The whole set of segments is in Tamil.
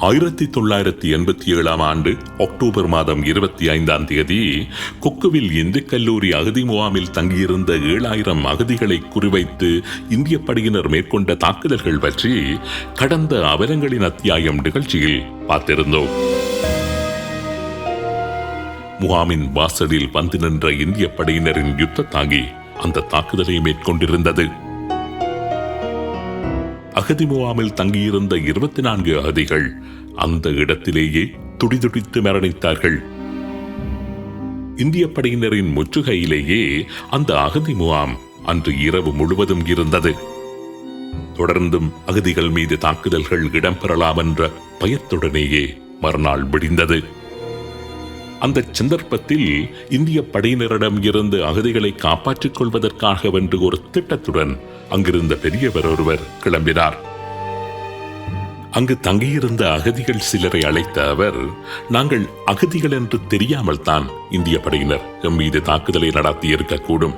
ஆயிரத்தி தொள்ளாயிரத்தி எண்பத்தி ஏழாம் ஆண்டு அக்டோபர் மாதம் இருபத்தி ஐந்தாம் தேதி கொக்குவில் இந்து கல்லூரி அகதி முகாமில் தங்கியிருந்த ஏழாயிரம் அகதிகளை குறிவைத்து இந்திய படையினர் மேற்கொண்ட தாக்குதல்கள் பற்றி கடந்த அவலங்களின் அத்தியாயம் நிகழ்ச்சியில் பார்த்திருந்தோம். முகாமின் வாசலில் வந்து நின்ற இந்திய படையினரின் யுத்த தாங்கி அந்த தாக்குதலை மேற்கொண்டிருந்தது. அகதி முகாமில் தங்கியிருந்த இருபத்தி நான்கு அகதிகள் அந்த இடத்திலேயே துடிதுடித்து மரணித்தார்கள். இந்திய படையினரின் முற்றுகையிலேயே அந்த அகதி முகாம் அன்று இரவு முழுவதும் இருந்தது. தொடர்ந்தும் அகதிகள் மீது தாக்குதல்கள் இடம்பெறலாம் என்ற பயத்துடனேயே மறுநாள் விடிந்தது. அந்த சந்தர்ப்பத்தில் இந்திய படையினரிடம் இருந்து அகதிகளை காப்பாற்றிக் கொள்வதற்காக வென்று ஒரு திட்டத்துடன் அங்கிருந்த பெரியவர் ஒருவர் கிளம்பினார். அங்கு தங்கியிருந்த அகதிகள் சிலரை அழைத்த அவர் நாங்கள் அகதிகள் என்று தெரியாமல் தான் இந்திய படையினர் எம் மீது தாக்குதலை நடத்தி இருக்கக்கூடும்.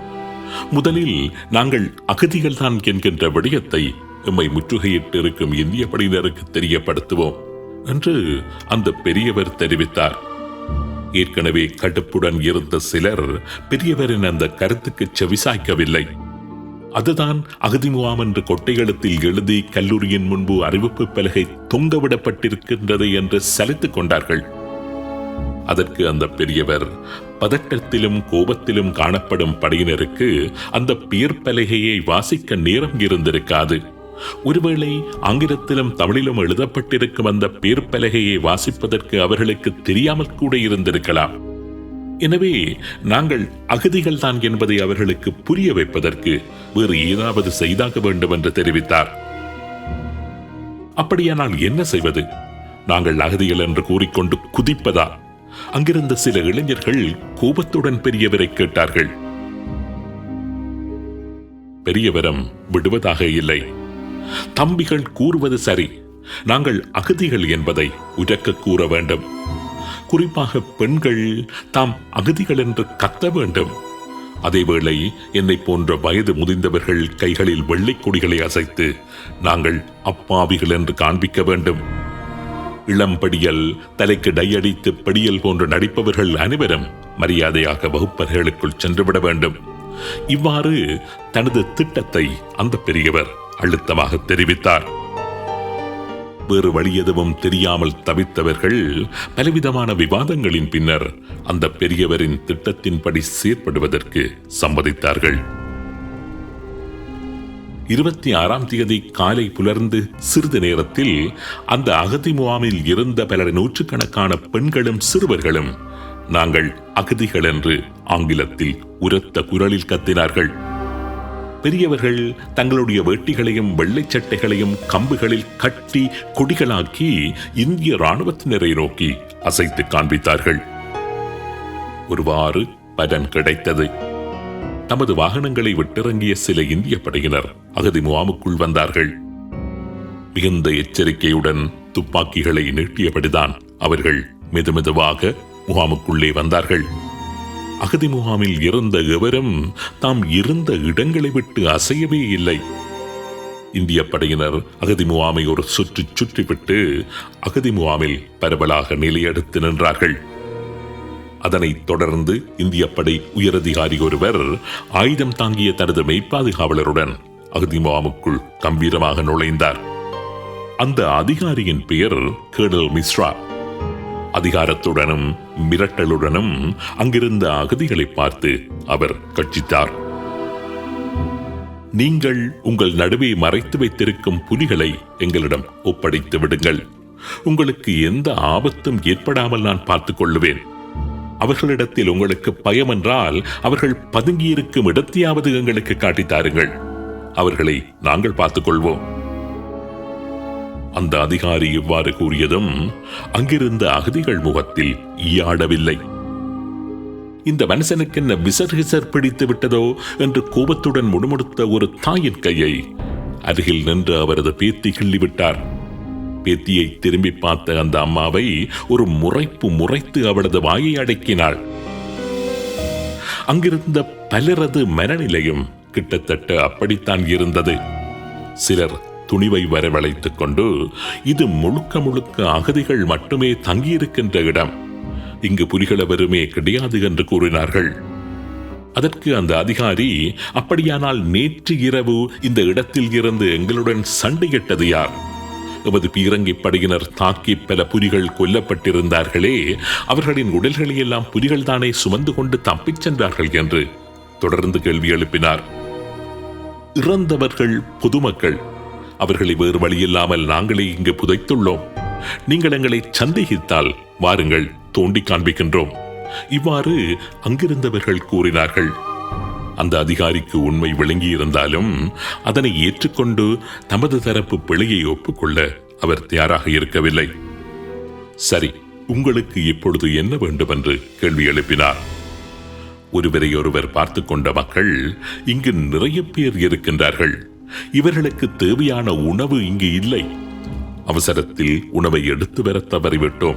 முதலில் நாங்கள் அகதிகள் தான் என்கின்ற விடயத்தை எம்மை முற்றுகையிட்டு இருக்கும் இந்திய படையினருக்கு தெரியப்படுத்துவோம் என்று அந்த பெரியவர் தெரிவித்தார். ஏற்கனவே கடுப்புடன் இருந்த சிலர் பெரியவரின் அந்த கருத்துக்கு செவிசாய்க்கவில்லை. அதுதான் அகதி முகாம் என்று கொட்டைகளத்தில் எழுதி கல்லூரியின் முன்பு அறிவிப்பு பலகை தொங்கவிடப்பட்டிருக்கின்றது என்று சலித்துக் கொண்டார்கள். அதற்கு அந்த பெரியவர் பதட்டத்திலும் கோபத்திலும் காணப்படும் படையினருக்கு அந்த பெயர் பலகையை வாசிக்க நேரம் இருந்திருக்காது. ஒருவேளை ஆங்கிலத்திலும் தமிழிலும் எழுதப்பட்டிருக்கும் அந்த பேர் பலகையை வாசிப்பதற்கு அவர்களுக்கு தெரியாமல் கூட இருந்திருக்கலாம். எனவே நாங்கள் அகதிகள் தான் என்பதை அவர்களுக்கு புரிய வைப்பதற்கு வேறு ஏதாவது செய்தாக வேண்டும் என்று தெரிவித்தார். அப்படியானால் என்ன செய்வது? நாங்கள் அகதிகள் என்று கூறிக்கொண்டு குதிப்பதா? அங்கிருந்த சில இளைஞர்கள் கோபத்துடன் பெரியவரை கேட்டார்கள். பெரியவரம் விடுவதாக இல்லை. தம்பிகள் கூறுவது சரி. நாங்கள் அகதிகள் என்பதை உரக்க கூற வேண்டும். குறிப்பாக பெண்கள் தாம் அகதிகள் என்று கத்த வேண்டும். அதேவேளை என்னை போன்ற வயது முதிர்ந்தவர்கள் கைகளில் வெள்ளைக் கொடிகளை அசைத்து நாங்கள் அப்பாவிகள் என்று காண்பிக்க வேண்டும். இளம்படியல் தலைக்கு டையடித்து படியல் போன்று நடிப்பவர்கள் அனைவரும் மரியாதையாக வகுப்பறைகளுக்குள் சென்றுவிட வேண்டும். இவ்வாறு தனது திட்டத்தை அந்த பெரியவர் அழுத்தமாக தெரிவித்தார். வேறு வழி எதுவும் தெரியாமல் தவித்தவர்கள் பலவிதமான விவாதங்களின் பின்னர் அந்த பெரியவரின் திட்டத்தின்படி செயற்படுவதற்கு சம்மதித்தார்கள். இருபத்தி ஆறாம் தேதி காலை புலர்ந்து சிறிது நேரத்தில் அந்த அகதி முகாமில் இருந்த பல நூற்றுக்கணக்கான பெண்களும் சிறுவர்களும் நாங்கள் அகதிகள் என்று ஆங்கிலத்தில் உரத்த குரலில் கத்தினார்கள். பெரியவர்கள் தங்களுடைய வேட்டிகளையும் வெள்ளை சட்டைகளையும் கம்புகளில் கட்டி கொடிகளாக்கி இந்திய ராணுவத்தினரை நோக்கி அசைத்து காண்பித்தார்கள். ஒருவாறு பலன் கிடைத்தது. தமது வாகனங்களை விட்டிறங்கிய சில இந்திய படையினர் அகதி முகாமுக்குள் வந்தார்கள். மிகுந்த எச்சரிக்கையுடன் துப்பாக்கிகளை நீட்டியபடிதான் அவர்கள் மெதுமெதுவாக முகாமுக்குள்ளே வந்தார்கள். அகதி முகாமில் இருந்த எவரும் தாம் இருந்த இடங்களை விட்டு அசையவே இல்லை. இந்திய படையினர் அகதி முகாமை ஒரு சுற்றி சுற்றிவிட்டு அகதி முகாமில் பரவலாக நிலையெடுத்து நின்றார்கள். அதனைத் தொடர்ந்து இந்திய படை உயரதிகாரி ஒருவர் ஆயுதம் தாங்கிய தனது மெய்ப்பாதுகாவலருடன் அகதி முகாமுக்குள் கம்பீரமாக நுழைந்தார். அந்த அதிகாரியின் பெயர் கேர்னல் மிஸ்ரா. அதிகாரத்துடனும் மிரட்டலுடனும் அங்கிருந்த அகதிகளை பார்த்து அவர் கட்சித்தார் நீங்கள் உங்கள் நடுவே மறைத்து வைத்திருக்கும் புலிகளை எங்களிடம் ஒப்படைத்து விடுங்கள். உங்களுக்கு எந்த ஆபத்தும் ஏற்படாமல் நான் பார்த்துக் கொள்ளுவேன். அவர்களிடத்தில் உங்களுக்கு பயம் என்றால் அவர்கள் பதுங்கியிருக்கும் இடத்தையாவது எங்களுக்கு காட்டித்தாருங்கள் அவர்களை நாங்கள் பார்த்துக் கொள்வோம். அந்த அதிகாரி இவ்வாறு கூறியதும் அங்கிருந்த அகதிகள் முகத்தில் ஈயாடவில்லை இந்த மனுஷனுக்கு என்ன விசர்கிசர் பிடித்து விட்டதோ என்று கோபத்துடன் முணுமுணுத்த ஒரு தாயின் கையை அருகில் நின்று அவரது பேத்தி கிள்ளிவிட்டார். பேத்தியை திரும்பி பார்த்த அந்த அம்மாவை ஒரு முறைப்பு முறைத்து அவளது வாயை அடக்கினாள். அங்கிருந்த பலரது மனநிலையும் கிட்டத்தட்ட அப்படித்தான் இருந்தது. சிலர் துணிவை வரவழைத்துக் கொண்டு இது முழுக்க முழுக்க அகதிகள் மட்டுமே தங்கியிருக்கின்ற இடம். இங்கு புலிகள் வருமே கிடையாது என்று கூறினார்கள். அதற்கு அந்த அதிகாரி அப்படியானால் நேற்று இரவு இந்த இடத்தில் இருந்து எங்களுடன் சண்டையிட்டது யார்? எமது பீரங்கி படையினர் தாக்கி பல புலிகள் கொல்லப்பட்டிருந்தார்களே அவர்களின் உடல்களை எல்லாம் புலிகள் தானே சுமந்து கொண்டு தப்பிச் சென்றார்கள் என்று தொடர்ந்து கேள்வி எழுப்பினார். இறந்தவர்கள் பொதுமக்கள். அவர்களை வேறு வழியில்லாமல் நாங்களே இங்கு புதைத்துள்ளோம். நீங்கள் எங்களை சந்தேகித்தால் வாருங்கள் தோண்டி காண்பிக்கின்றோம். இவ்வாறு அங்கிருந்தவர்கள் கூறினார்கள். அந்த அதிகாரிக்கு உண்மை விளங்கியிருந்தாலும் அதனை ஏற்றுக்கொண்டு தமது தரப்பு பிழையை ஒப்புக்கொள்ள அவர் தயாராக இருக்கவில்லை. சரி உங்களுக்கு இப்பொழுது என்ன வேண்டும் என்று கேள்வி எழுப்பினார். ஒருவரை ஒருவர் பார்த்து கொண்ட மக்கள் இங்கு நிறைய பேர் இருக்கின்றார்கள். இவர்களுக்கு தேவையான உணவு இங்கு இல்லை. அவசரத்தில் உணவை எடுத்து வர தவறிவிட்டோம்.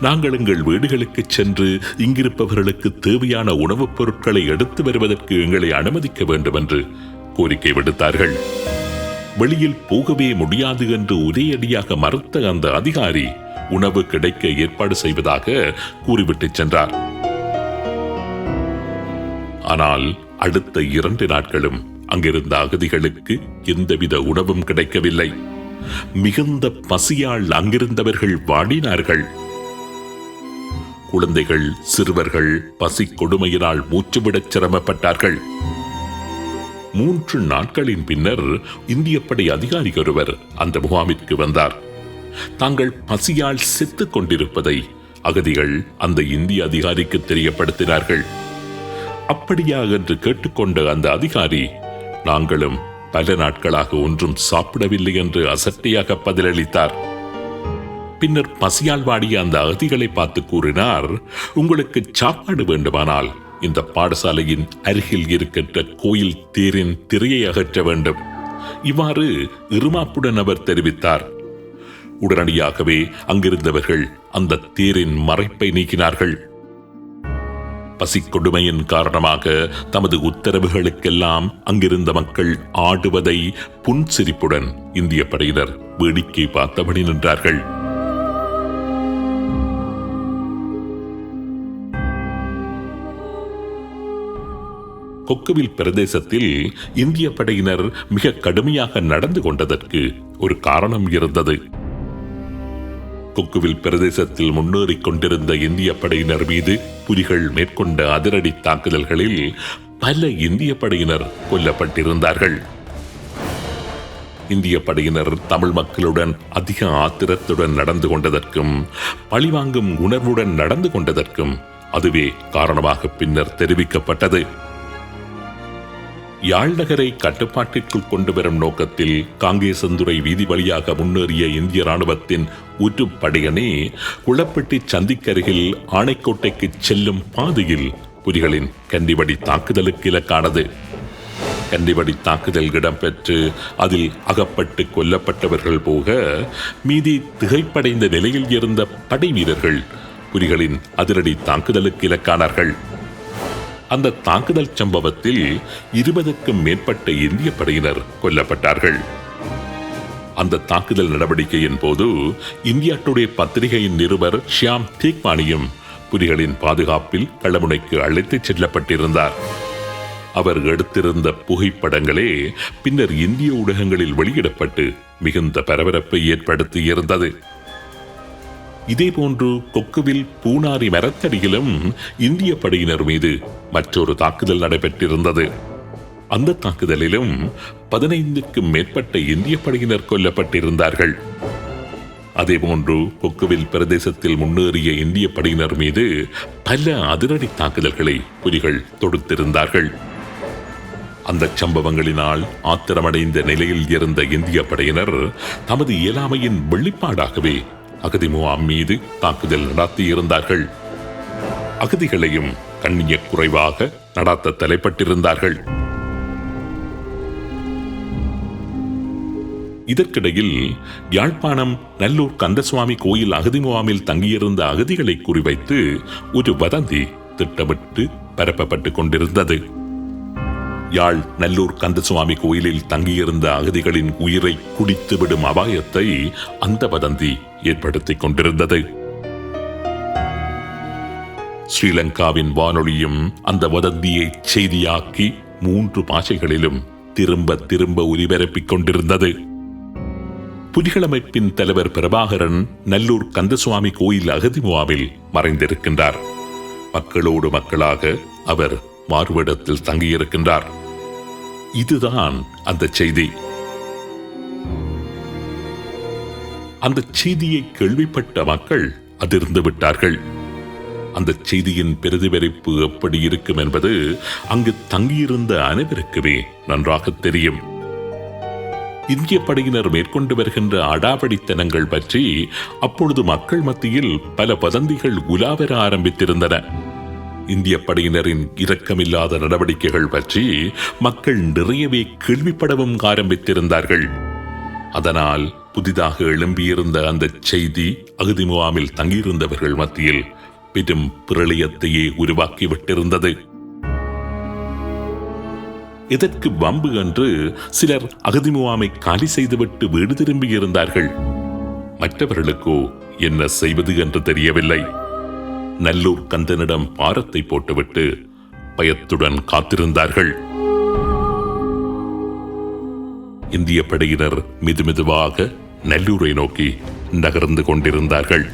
நாங்கள் எங்கள் வீடுகளுக்கு சென்று இங்கிருப்பவர்களுக்கு தேவையான உணவுப் பொருட்களை எடுத்து வருவதற்கு எங்களை அனுமதிக்க வேண்டும் என்று கோரிக்கை விடுத்தார்கள். வெளியில் போகவே முடியாது என்று ஒரே அடியாக மறுத்த அந்த அதிகாரி உணவு கிடைக்க ஏற்பாடு செய்வதாக கூறிவிட்டு சென்றார். ஆனால் அடுத்த இரண்டு நாட்களும் அங்கிருந்த அகதிகளுக்கு எந்தவித உணவும் கிடைக்கவில்லை. மிகுந்த பசியால் அங்கிருந்தவர்கள் வாடினார்கள். குழந்தைகள் சிறுவர்கள் பசி கொடுமையினால் மூச்சுவிடச் சிரமப்பட்டார்கள். மூன்று நாட்களின் பின்னர் இந்திய படை அதிகாரி ஒருவர் அந்த முகாமிற்கு வந்தார். தாங்கள் பசியால் செத்துக் கொண்டிருப்பதை அகதிகள் அந்த இந்திய அதிகாரிக்கு தெரியப்படுத்தினார்கள். அப்படியா என்று கேட்டுக்கொண்ட அந்த அதிகாரி நாங்களும் பல நாட்களாக ஒன்றும் சாப்பிடவில்லை என்று அசட்டையாக பதிலளித்தார். பின்னர் பசியால் வாடிய அந்த அகதிகளை பார்த்து கூறினார் உங்களுக்கு சாப்பாடு வேண்டுமானால் இந்த பாடசாலையின் அருகில் இருக்கின்ற கோயில் தேரின் திரையை அகற்ற வேண்டும். இவ்வாறு இருமாப்புடன் அவர் தெரிவித்தார். உடனடியாகவே அங்கிருந்தவர்கள் அந்த தேரின் மறைப்பை நீக்கினார்கள். பசிக்கொடுமையின் காரணமாக தமது உத்தரவுகளுக்கெல்லாம் அங்கிருந்த மக்கள் ஆடுவதை புன்சிரிப்புடன் இந்திய படையினர் வேடிக்கை பார்த்தபடி நின்றார்கள். கொக்குவில் பிரதேசத்தில் இந்திய படையினர் மிக கடுமையாக நடந்து கொண்டதற்கு ஒரு காரணம் இருந்தது. கொக்குவில் பிரதேசத்தில் முன்னேறிக் கொண்டிருந்த இந்திய படையினர் மீது புலிகள் மேற்கொண்ட அதிரடி தாக்குதல்களில் பல இந்திய படையினர் கொல்லப்பட்டிருந்தார்கள். இந்திய படையினர் தமிழ் மக்களுடன் அதிக ஆத்திரத்துடன் நடந்து கொண்டதற்கும் பழிவாங்கும் உணர்வுடன் நடந்து கொண்டதற்கும் அதுவே காரணமாக பின்னர் தெரிவிக்கப்பட்டது. யாழ் நகரை கட்டுப்பாட்டிற்குள் கொண்டு வரும் நோக்கத்தில் காங்கேசந்துறை வீதி வழியாக முன்னேறிய இந்திய ராணுவத்தின் உற்று படையணி குளப்பட்டி சந்திக்கருகில் ஆணைக்கோட்டைக்கு செல்லும் பாதையில் புலிகளின் கண்டிவடி தாக்குதலுக்கு இலக்கானது. கண்டிவடி தாக்குதல் இடம்பெற்று அதில் அகப்பட்டு கொல்லப்பட்டவர்கள் போக மீதி திகைப்படைந்த நிலையில் இருந்த படை வீரர்கள் புலிகளின் அதிரடி தாக்குதலுக்கு இலக்கானார்கள். அந்த தாக்குதல் சம்பவத்தில் இருபதுக்கும் மேற்பட்ட இந்திய படையினர் கொல்லப்பட்டார்கள். அந்த தாக்குதல் நடவடிக்கையின் போது இந்தியா டுடே பத்திரிகையின் நிருபர் ஷியாம் தீக்வானியும் புலிகளின் பாதுகாப்பில் களமுனைக்கு அழைத்துச் செல்லப்பட்டிருந்தார். அவர் எடுத்திருந்த புகைப்படங்களே பின்னர் இந்திய ஊடகங்களில் வெளியிடப்பட்டு மிகுந்த பரபரப்பை ஏற்படுத்தியிருந்தது. இதேபோன்று கொக்குவில் பூனாரி மரத்தடியிலும் இந்திய படையினர் மீது மற்றொரு தாக்குதல் நடைபெற்றிருந்தது. அந்த தாக்குதலிலும் பதினைந்துக்கும் மேற்பட்ட இந்திய படையினர் கொல்லப்பட்டிருந்தார்கள். அதேபோன்று கொக்குவில் பிரதேசத்தில் முன்னேறிய இந்திய படையினர் மீது பல அதிரடி தாக்குதல்களை புலிகள் தொடுத்திருந்தார்கள். அந்த சம்பவங்களினால் ஆத்திரமடைந்த நிலையில் இருந்த இந்திய படையினர் தமது இயலாமையின் வெளிப்பாடாகவே அகதிமுகாம் மீது தாக்குதல் நடத்தியிருந்தார்கள். அகதிகளையும் கண்ணிய குறைவாக நடாத்த தலைப்பட்டிருந்தார்கள். இதற்கிடையில் யாழ்ப்பாணம் நல்லூர் கந்தசுவாமி கோயில் அகதி முகாமில் தங்கியிருந்த அகதிகளை குறிவைத்து ஒரு வதந்தி திட்டமிட்டு பரப்பப்பட்டுக் கொண்டிருந்தது. யாழ் நல்லூர் கந்தசுவாமி கோயிலில் தங்கியிருந்த அகதிகளின் உயிரை குடித்துவிடும் அபாயத்தை அந்த வதந்தி ஏற்படுத்திக் கொண்டிருந்தது. ஸ்ரீலங்காவின் வானொலியும் அந்த வதந்தியை செய்தியாக்கி மூன்று பாஷைகளிலும் திரும்ப திரும்ப ஒலிபரப்பிக் கொண்டிருந்தது. புலிகளமைப்பின் தலைவர் பிரபாகரன் நல்லூர் கந்தசுவாமி கோயில் அகதி முகாமில் மறைந்திருக்கின்றார். மக்களோடு மக்களாக அவர் மாறுவிடத்தில் தங்கியிருக்கின்றார். இதுதான் அந்த செய்தி. அந்த செய்தியை கேள்விப்பட்ட மக்கள் அதிர்ந்து விட்டார்கள். அந்த செய்தியின் பிரதிபலிப்பு எப்படி இருக்கும் என்பது அங்கு தங்கியிருந்த அனைவருக்குமே நன்றாக தெரியும். இந்திய படையினர் மேற்கொண்டு வருகின்ற அடாவடித்தனங்கள் பற்றி அப்பொழுது மக்கள் மத்தியில் பல வதந்திகள் உலாவர ஆரம்பித்திருந்தன. இந்திய படையினரின் இரக்கமில்லாத நடவடிக்கைகள் பற்றி மக்கள் நிறையவே கேள்விப்படவும் ஆரம்பித்திருந்தார்கள். அதனால் புதிதாக எழும்பியிருந்த அந்த செய்தி அகதி முகாமில் தங்கியிருந்தவர்கள் மத்தியில் பெரும் பிரளயத்தையே உருவாக்கிவிட்டிருந்தது. இதற்கு வம்பு என்று சிலர் அகதி முகாமை காலி செய்துவிட்டு வீடு திரும்பியிருந்தார்கள். மற்றவர்களுக்கோ என்ன செய்வது என்று தெரியவில்லை. நல்லூர் கந்தனிடம் பாரத்தை போட்டுவிட்டு பயத்துடன் காத்திருந்தார்கள். இந்திய படையினர் மெதுமெதுவாக நல்லூரை நோக்கி நகர்ந்து கொண்டிருந்தார்கள்.